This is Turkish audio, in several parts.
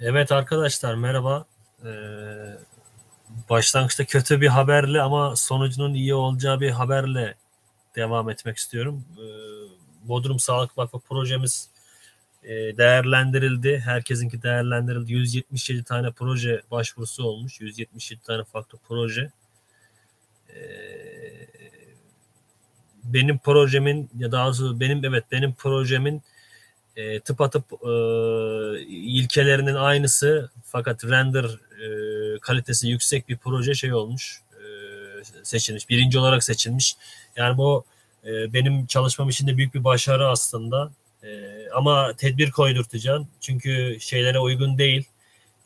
Evet arkadaşlar merhaba. Ee, başlangıçta kötü bir haberle ama sonucunun iyi olacağı bir haberle devam etmek istiyorum. Ee, Bodrum Sağlık Vakfı projemiz e, değerlendirildi. Herkesinki değerlendirildi. 177 tane proje başvurusu olmuş. 177 tane farklı proje. Ee, benim projemin ya daha doğrusu benim evet benim projemin e, tıpatıp e, ilkelerinin aynısı fakat render e, kalitesi yüksek bir proje şey olmuş e, seçilmiş. Birinci olarak seçilmiş. Yani bu e, benim çalışmam için de büyük bir başarı aslında. E, ama tedbir koydurtacağım. Çünkü şeylere uygun değil.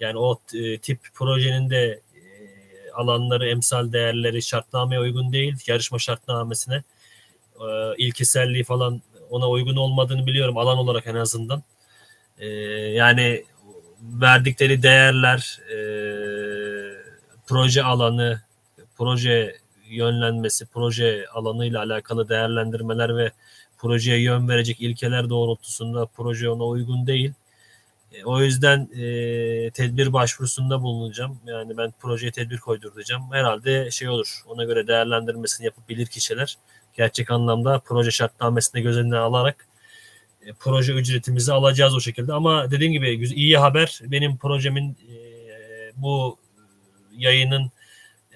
Yani o e, tip projenin de e, alanları, emsal değerleri şartnameye uygun değil. Yarışma şartnamesine. E, ilkeselliği falan ona uygun olmadığını biliyorum alan olarak en azından. E, yani verdikleri değerler, e, proje alanı, proje yönlenmesi, proje alanıyla alakalı değerlendirmeler ve projeye yön verecek ilkeler doğrultusunda proje ona uygun değil. E, o yüzden e, tedbir başvurusunda bulunacağım. Yani ben projeye tedbir koyduracağım. Herhalde şey olur. Ona göre değerlendirmesini yapıp bilir kişiler gerçek anlamda proje şartnamesine göz önüne alarak e, proje ücretimizi alacağız o şekilde. Ama dediğim gibi iyi haber benim projemin e, bu yayının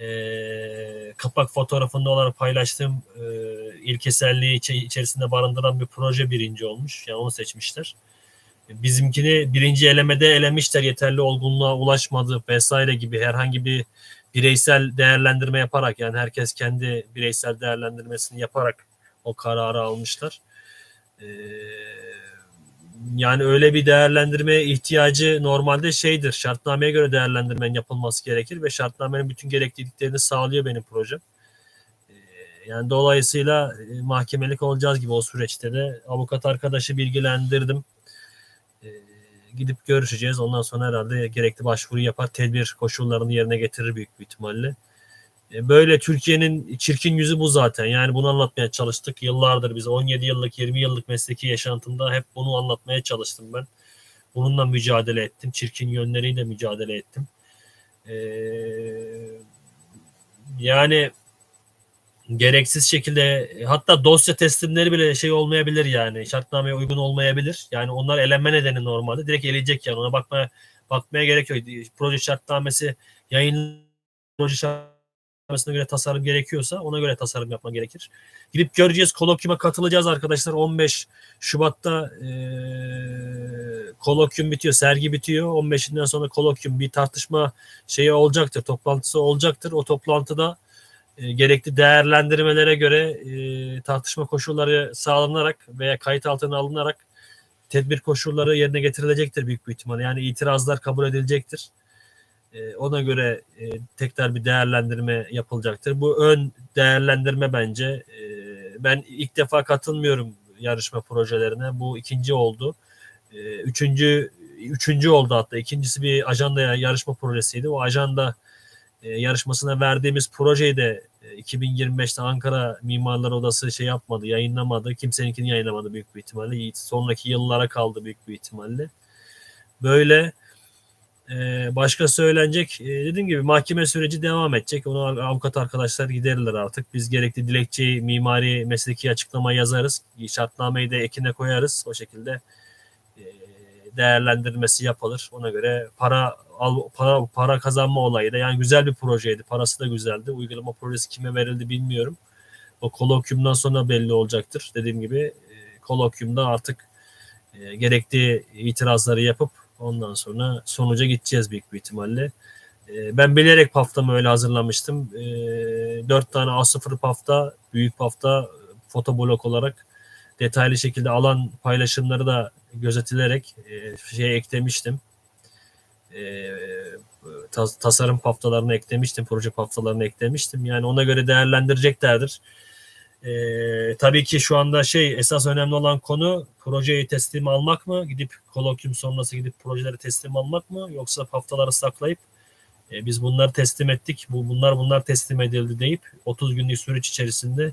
e, kapak fotoğrafında olarak paylaştığım e, ilkeselliği içi, içerisinde barındıran bir proje birinci olmuş. Yani onu seçmişler. Bizimkini birinci elemede elemişler yeterli olgunluğa ulaşmadı vesaire gibi herhangi bir bireysel değerlendirme yaparak yani herkes kendi bireysel değerlendirmesini yaparak o kararı almışlar. Ee, yani öyle bir değerlendirmeye ihtiyacı normalde şeydir. Şartnameye göre değerlendirmenin yapılması gerekir ve şartnamenin bütün gerekliliklerini sağlıyor benim projem. Ee, yani dolayısıyla e, mahkemelik olacağız gibi o süreçte de avukat arkadaşı bilgilendirdim. Gidip görüşeceğiz. Ondan sonra herhalde gerekli başvuru yapar. Tedbir koşullarını yerine getirir büyük bir ihtimalle. E, böyle Türkiye'nin çirkin yüzü bu zaten. Yani bunu anlatmaya çalıştık. Yıllardır biz 17 yıllık 20 yıllık mesleki yaşantımda hep bunu anlatmaya çalıştım ben. Bununla mücadele ettim. Çirkin yönleriyle mücadele ettim. Ee, yani gereksiz şekilde hatta dosya teslimleri bile şey olmayabilir yani şartnameye uygun olmayabilir. Yani onlar elenme nedeni normalde direkt eleyecek yani ona bakmaya bakmaya gerek yok. Proje şartnamesi yayın proje şartnamesine göre tasarım gerekiyorsa ona göre tasarım yapman gerekir. Gidip göreceğiz kolokyuma katılacağız arkadaşlar 15 Şubat'ta e, kolokyum bitiyor sergi bitiyor 15'inden sonra kolokyum bir tartışma şeyi olacaktır toplantısı olacaktır o toplantıda e, gerekli değerlendirmelere göre e, tartışma koşulları sağlanarak veya kayıt altına alınarak tedbir koşulları yerine getirilecektir büyük bir ihtimal. Yani itirazlar kabul edilecektir. E, ona göre e, tekrar bir değerlendirme yapılacaktır. Bu ön değerlendirme bence. E, ben ilk defa katılmıyorum yarışma projelerine. Bu ikinci oldu. E, üçüncü üçüncü oldu hatta. İkincisi bir ajanda yarışma projesiydi. O ajanda e, yarışmasına verdiğimiz projeyi de 2025'te Ankara Mimarlar Odası şey yapmadı, yayınlamadı. Kimseninkini yayınlamadı büyük bir ihtimalle. Sonraki yıllara kaldı büyük bir ihtimalle. Böyle e, başka söylenecek e, dediğim gibi mahkeme süreci devam edecek. Onu avukat arkadaşlar giderirler artık. Biz gerekli dilekçeyi mimari mesleki açıklama yazarız. Şartnameyi de ekine koyarız. O şekilde değerlendirmesi yapılır. Ona göre para al, para para kazanma olayı da yani güzel bir projeydi. Parası da güzeldi. Uygulama projesi kime verildi bilmiyorum. O kolokyumdan sonra belli olacaktır. Dediğim gibi e, kolokyumda artık e, gerekli itirazları yapıp ondan sonra sonuca gideceğiz büyük bir ihtimalle. E, ben bilerek paftamı öyle hazırlamıştım. E, 4 tane A0 pafta, büyük pafta fotoblok olarak detaylı şekilde alan paylaşımları da gözetilerek e, şey eklemiştim. E, tas, tasarım paftalarını eklemiştim, proje paftalarını eklemiştim. Yani ona göre değerlendireceklerdir. E, tabii ki şu anda şey esas önemli olan konu projeyi teslim almak mı? Gidip kolokyum sonrası gidip projeleri teslim almak mı? Yoksa paftaları saklayıp e, biz bunları teslim ettik, bu bunlar bunlar teslim edildi deyip 30 günlük süreç içerisinde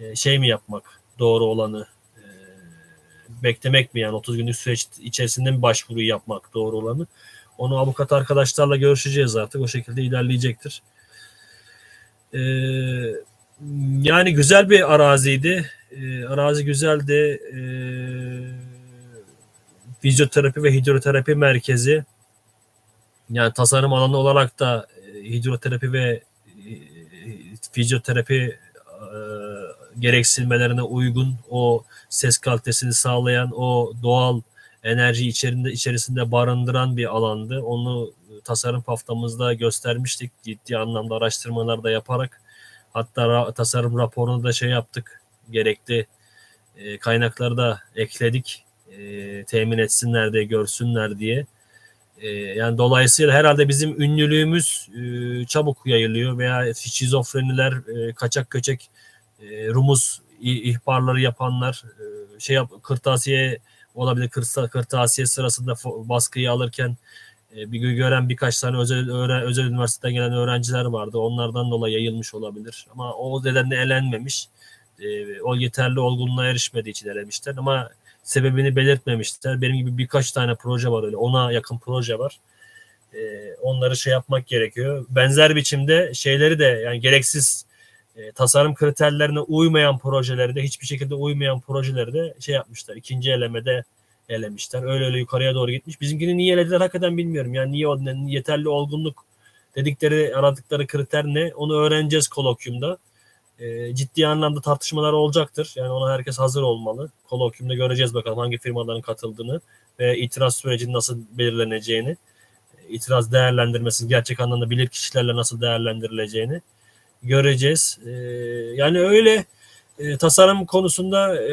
e, şey mi yapmak doğru olanı beklemek mi yani 30 günlük süreç içerisinde mi başvuruyu yapmak doğru olanı? Onu avukat arkadaşlarla görüşeceğiz artık. O şekilde ilerleyecektir. Ee, yani güzel bir araziydi. Ee, arazi güzeldi. Ee, fizyoterapi ve hidroterapi merkezi. Yani tasarım alanı olarak da e, hidroterapi ve e, fizyoterapi e, gereksinmelerine uygun o ses kalitesini sağlayan o doğal enerji içerisinde içerisinde barındıran bir alandı. Onu tasarım haftamızda göstermiştik ciddi anlamda araştırmalar da yaparak hatta ra- tasarım raporunu da şey yaptık gerekli e, kaynakları da ekledik e, temin etsinler diye görsünler diye. E, yani dolayısıyla herhalde bizim ünlülüğümüz e, çabuk yayılıyor veya şizofreniler, e, kaçak köçek, e, rumuz ihbarları yapanlar, e, şey yap, kırtasiye olabilir kırta, kırtasiye sırasında baskıyı alırken e, bir gören birkaç tane özel öğren, özel üniversiteden gelen öğrenciler vardı. Onlardan dolayı yayılmış olabilir. Ama o nedenle elenmemiş. E, o yeterli olgunluğa erişmediği için elenmişler. Ama sebebini belirtmemişler. Benim gibi birkaç tane proje var öyle. Ona yakın proje var. E, onları şey yapmak gerekiyor. Benzer biçimde şeyleri de yani gereksiz e, tasarım kriterlerine uymayan projeleri de hiçbir şekilde uymayan projeleri de şey yapmışlar. İkinci elemede elemişler. Öyle öyle yukarıya doğru gitmiş. Bizimkini niye elediler hakikaten bilmiyorum. Yani niye yeterli olgunluk dedikleri aradıkları kriter ne? Onu öğreneceğiz kolokyumda. E, ciddi anlamda tartışmalar olacaktır. Yani ona herkes hazır olmalı. Kolokyumda göreceğiz bakalım hangi firmaların katıldığını ve itiraz sürecinin nasıl belirleneceğini, itiraz değerlendirmesinin gerçek anlamda bilir kişilerle nasıl değerlendirileceğini göreceğiz. E, yani öyle e, tasarım konusunda e,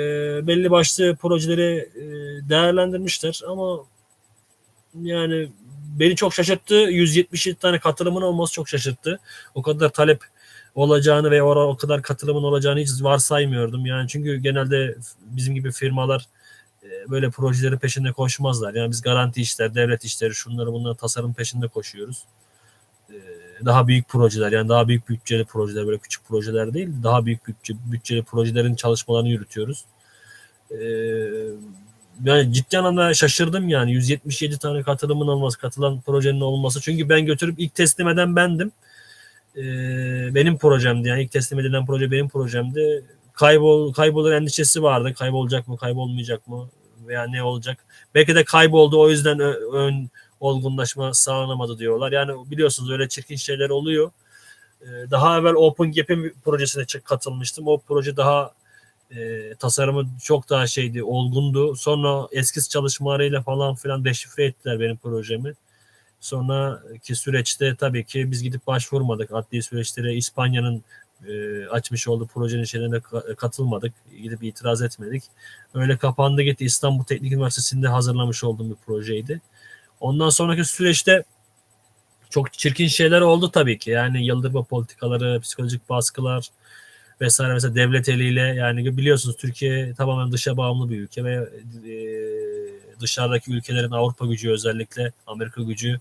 belli başlı projeleri e, değerlendirmişler ama yani beni çok şaşırttı. 177 tane katılımın olması çok şaşırttı. O kadar talep olacağını ve o kadar katılımın olacağını hiç varsaymıyordum. Yani çünkü genelde bizim gibi firmalar e, böyle projelerin peşinde koşmazlar. Yani biz garanti işler, devlet işleri, şunları bunları tasarım peşinde koşuyoruz. Daha büyük projeler yani daha büyük bütçeli projeler böyle küçük projeler değil daha büyük bütçe, bütçeli projelerin çalışmalarını yürütüyoruz. E, yani ciddi anlamda şaşırdım yani 177 tane katılımın olması, katılan projenin olması. Çünkü ben götürüp ilk teslim eden bendim. Ee, benim projemdi yani ilk teslim edilen proje benim projemdi. Kaybol kaybolur endişesi vardı. Kaybolacak mı, kaybolmayacak mı veya ne olacak? Belki de kayboldu o yüzden ön olgunlaşma sağlanamadı diyorlar. Yani biliyorsunuz öyle çirkin şeyler oluyor. Ee, daha evvel OpenGap'in projesine çık- katılmıştım. O proje daha e, tasarımı çok daha şeydi, olgundu. Sonra eskiz çalışmalarıyla falan filan deşifre ettiler benim projemi. Sonraki süreçte tabii ki biz gidip başvurmadık. Adli süreçlere İspanya'nın e, açmış olduğu projenin şeylerine ka- katılmadık. Gidip itiraz etmedik. Öyle kapandı gitti. İstanbul Teknik Üniversitesi'nde hazırlamış olduğum bir projeydi. Ondan sonraki süreçte çok çirkin şeyler oldu tabii ki. Yani yıldırma politikaları, psikolojik baskılar vesaire mesela devlet eliyle yani biliyorsunuz Türkiye tamamen dışa bağımlı bir ülke ve e, dışarıdaki ülkelerin Avrupa gücü özellikle Amerika gücü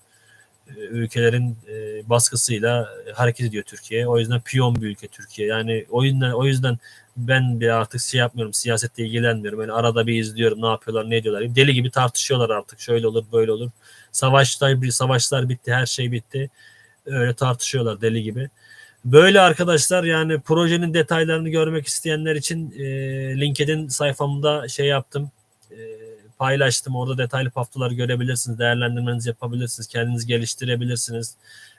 e, ülkelerin e, baskısıyla hareket ediyor Türkiye. O yüzden piyon bir ülke Türkiye. Yani o yüzden o yüzden ben bir artık şey yapmıyorum, siyasette ilgilenmiyorum. Yani arada bir izliyorum ne yapıyorlar, ne ediyorlar. Deli gibi tartışıyorlar artık. Şöyle olur, böyle olur. Savaşlar, savaşlar bitti, her şey bitti. Öyle tartışıyorlar deli gibi. Böyle arkadaşlar yani projenin detaylarını görmek isteyenler için e, LinkedIn sayfamda şey yaptım. E, paylaştım. Orada detaylı haftaları görebilirsiniz. Değerlendirmenizi yapabilirsiniz. Kendinizi geliştirebilirsiniz.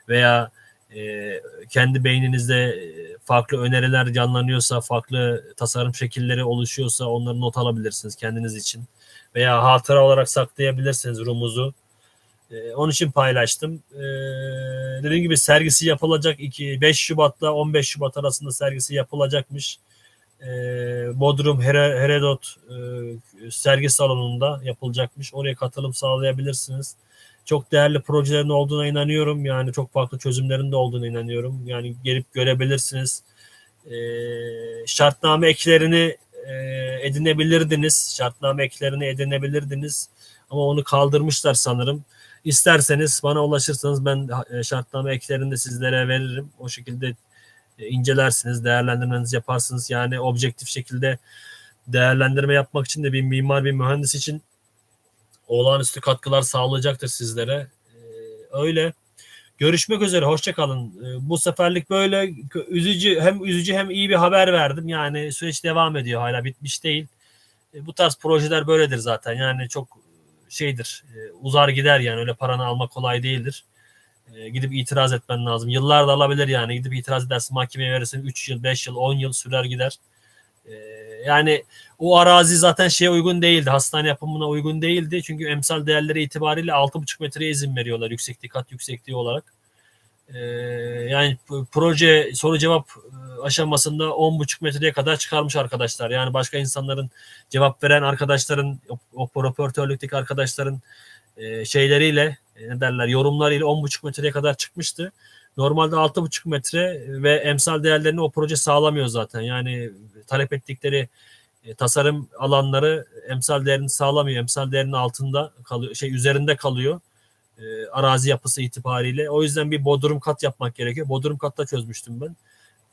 Veya e, kendi beyninizde farklı öneriler canlanıyorsa, farklı tasarım şekilleri oluşuyorsa onları not alabilirsiniz kendiniz için. Veya hatıra olarak saklayabilirsiniz rumuzu. Ee, onun için paylaştım. Ee, dediğim gibi sergisi yapılacak 2 5 Şubat'la 15 Şubat arasında sergisi yapılacakmış. Bodrum Herodot e, sergi salonunda yapılacakmış. Oraya katılım sağlayabilirsiniz. Çok değerli projelerin olduğuna inanıyorum. Yani çok farklı çözümlerin de olduğuna inanıyorum. Yani gelip görebilirsiniz. Ee, şartname eklerini e, edinebilirdiniz. Şartname eklerini edinebilirdiniz. Ama onu kaldırmışlar sanırım. İsterseniz bana ulaşırsanız ben e, şartname eklerini de sizlere veririm. O şekilde e, incelersiniz, değerlendirmenizi yaparsınız. Yani objektif şekilde değerlendirme yapmak için de bir mimar bir mühendis için olağanüstü katkılar sağlayacaktır sizlere. Ee, öyle. Görüşmek üzere. Hoşçakalın. Ee, bu seferlik böyle üzücü hem üzücü hem iyi bir haber verdim. Yani süreç devam ediyor hala bitmiş değil. Ee, bu tarz projeler böyledir zaten. Yani çok şeydir. e, uzar gider yani öyle paranı almak kolay değildir. Gidip itiraz etmen lazım. Yıllar da alabilir yani. Gidip itiraz edersin mahkemeye verirsin 3 yıl, 5 yıl, 10 yıl sürer gider. Ee, yani o arazi zaten şeye uygun değildi. Hastane yapımına uygun değildi. Çünkü emsal değerleri itibariyle 6,5 metreye izin veriyorlar yükseklik kat yüksekliği olarak. Ee, yani proje soru cevap e, aşamasında 10,5 metreye kadar çıkarmış arkadaşlar. Yani başka insanların cevap veren arkadaşların o operatörlükteki arkadaşların e, şeyleriyle e, ne derler yorumlarıyla 10,5 metreye kadar çıkmıştı. Normalde 6,5 metre ve emsal değerlerini o proje sağlamıyor zaten. Yani talep ettikleri e, tasarım alanları emsal değerini sağlamıyor. Emsal değerinin altında kalıyor, şey üzerinde kalıyor. E, arazi yapısı itibariyle. O yüzden bir bodrum kat yapmak gerekiyor. Bodrum katta çözmüştüm ben.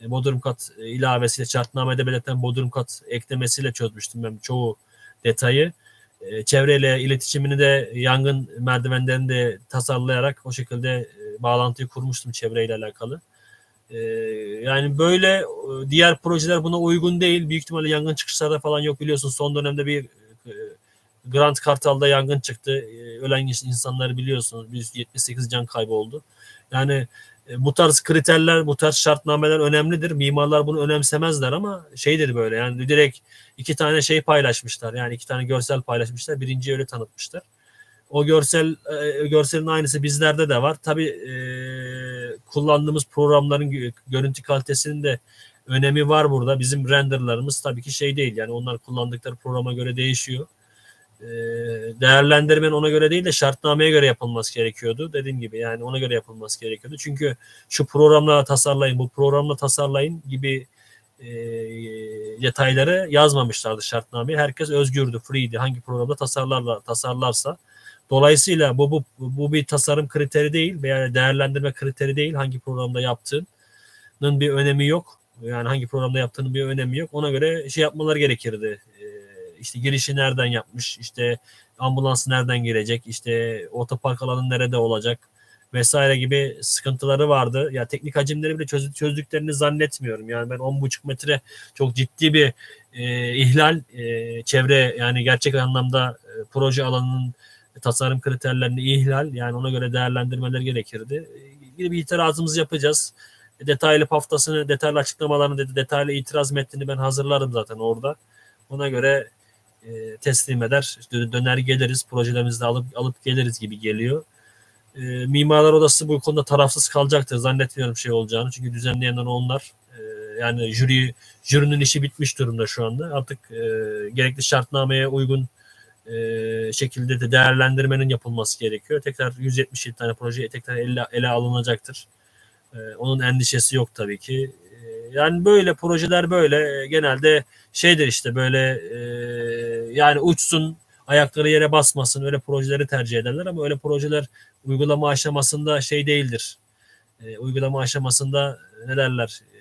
E, bodrum kat e, ilavesiyle şartnamede belirten bodrum kat eklemesiyle çözmüştüm ben çoğu detayı. E, çevreyle iletişimini de yangın merdivenlerini de tasarlayarak o şekilde e, bağlantıyı kurmuştum çevreyle alakalı. E, yani böyle e, diğer projeler buna uygun değil. Büyük ihtimalle yangın çıkışları falan yok biliyorsun. Son dönemde bir e, Grand Kartal'da yangın çıktı. E, ölen insanları biliyorsunuz. 178 can kaybı oldu. Yani e, bu tarz kriterler, bu tarz şartnameler önemlidir. Mimarlar bunu önemsemezler ama şeydir böyle yani direkt iki tane şey paylaşmışlar. Yani iki tane görsel paylaşmışlar. Birinciyi öyle tanıtmışlar. O görsel e, görselin aynısı bizlerde de var. Tabii e, kullandığımız programların görüntü kalitesinin de önemi var burada. Bizim renderlarımız tabii ki şey değil. Yani onlar kullandıkları programa göre değişiyor. E, değerlendirmenin ona göre değil de şartnameye göre yapılması gerekiyordu. Dediğim gibi yani ona göre yapılması gerekiyordu. Çünkü şu programla tasarlayın, bu programla tasarlayın gibi e, detayları yazmamışlardı şartnameye. Herkes özgürdü, free'di. Hangi programda tasarlarla, tasarlarsa. Dolayısıyla bu, bu, bu bir tasarım kriteri değil veya değerlendirme kriteri değil. Hangi programda yaptığının bir önemi yok. Yani hangi programda yaptığının bir önemi yok. Ona göre şey yapmaları gerekirdi işte girişi nereden yapmış, işte ambulansı nereden gelecek, işte otopark alanı nerede olacak vesaire gibi sıkıntıları vardı. Ya teknik hacimleri bile çöz, çözdüklerini zannetmiyorum. Yani ben 10,5 metre çok ciddi bir e, ihlal e, çevre yani gerçek anlamda e, proje alanının tasarım kriterlerini ihlal yani ona göre değerlendirmeler gerekirdi. İlgili bir itirazımızı yapacağız. Detaylı haftasını, detaylı açıklamalarını, detaylı itiraz metnini ben hazırlarım zaten orada. Ona göre e, teslim eder. Döner geliriz, projelerimizi de alıp alıp geliriz gibi geliyor. E, Mimarlar Odası bu konuda tarafsız kalacaktır. Zannetmiyorum şey olacağını. Çünkü düzenleyenler onlar. E, yani jüri jürinin işi bitmiş durumda şu anda. Artık e, gerekli şartnameye uygun e, şekilde de değerlendirmenin yapılması gerekiyor. Tekrar 177 tane proje tekrar ele, ele alınacaktır. E, onun endişesi yok tabii ki. E, yani böyle projeler böyle genelde şeydir işte böyle e, yani uçsun ayakları yere basmasın öyle projeleri tercih ederler ama öyle projeler uygulama aşamasında şey değildir. E, uygulama aşamasında ne derler e,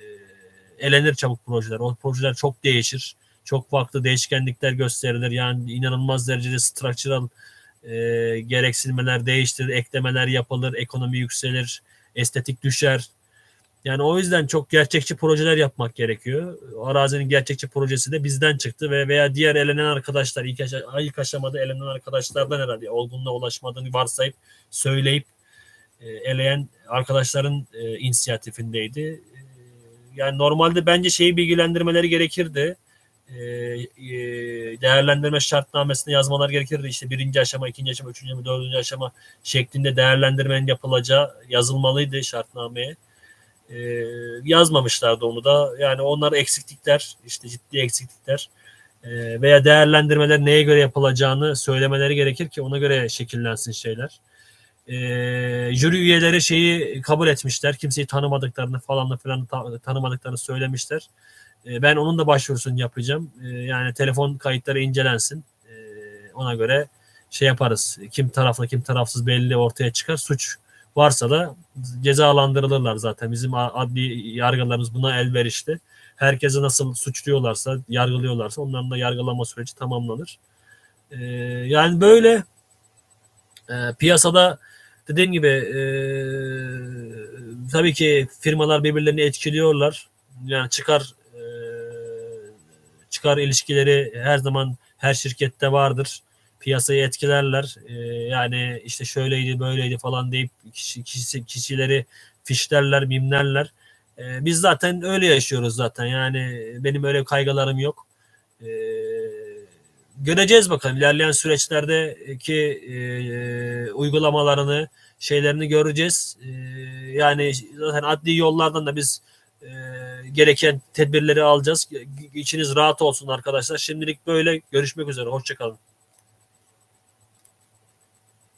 elenir çabuk projeler. O projeler çok değişir. Çok farklı değişkenlikler gösterilir. Yani inanılmaz derecede structural e, gereksinmeler değiştirir, eklemeler yapılır, ekonomi yükselir, estetik düşer. Yani o yüzden çok gerçekçi projeler yapmak gerekiyor. Arazinin gerçekçi projesi de bizden çıktı ve veya diğer elenen arkadaşlar ilk, aşa ilk aşamada elenen arkadaşlardan herhalde olgunluğa ulaşmadığını varsayıp söyleyip e, eleyen arkadaşların e, inisiyatifindeydi. E, yani normalde bence şeyi bilgilendirmeleri gerekirdi. E, e, değerlendirme şartnamesine yazmalar gerekirdi. İşte birinci aşama, ikinci aşama, üçüncü aşama, dördüncü aşama şeklinde değerlendirmenin yapılacağı yazılmalıydı şartnameye e, yazmamışlardı onu da. Yani onlar eksiklikler, işte ciddi eksiklikler e, veya değerlendirmeler neye göre yapılacağını söylemeleri gerekir ki ona göre şekillensin şeyler. E, jüri üyeleri şeyi kabul etmişler. Kimseyi tanımadıklarını falan da filan ta, tanımadıklarını söylemişler. E, ben onun da başvurusunu yapacağım. E, yani telefon kayıtları incelensin. E, ona göre şey yaparız. Kim taraflı kim tarafsız belli ortaya çıkar. Suç varsa da cezalandırılırlar zaten. Bizim adli yargılarımız buna elverişli. herkesi nasıl suçluyorlarsa, yargılıyorlarsa onların da yargılama süreci tamamlanır. Yani böyle piyasada dediğim gibi tabii ki firmalar birbirlerini etkiliyorlar. Yani çıkar çıkar ilişkileri her zaman her şirkette vardır. Piyasayı etkilerler. E, yani işte şöyleydi böyleydi falan deyip kişi, kişi, kişileri fişlerler, mimlerler. E, biz zaten öyle yaşıyoruz zaten. Yani benim öyle kaygılarım yok. E, göreceğiz bakalım ilerleyen süreçlerdeki e, uygulamalarını şeylerini göreceğiz. E, yani zaten adli yollardan da biz gereken tedbirleri alacağız. İçiniz rahat olsun arkadaşlar. Şimdilik böyle görüşmek üzere. Hoşçakalın.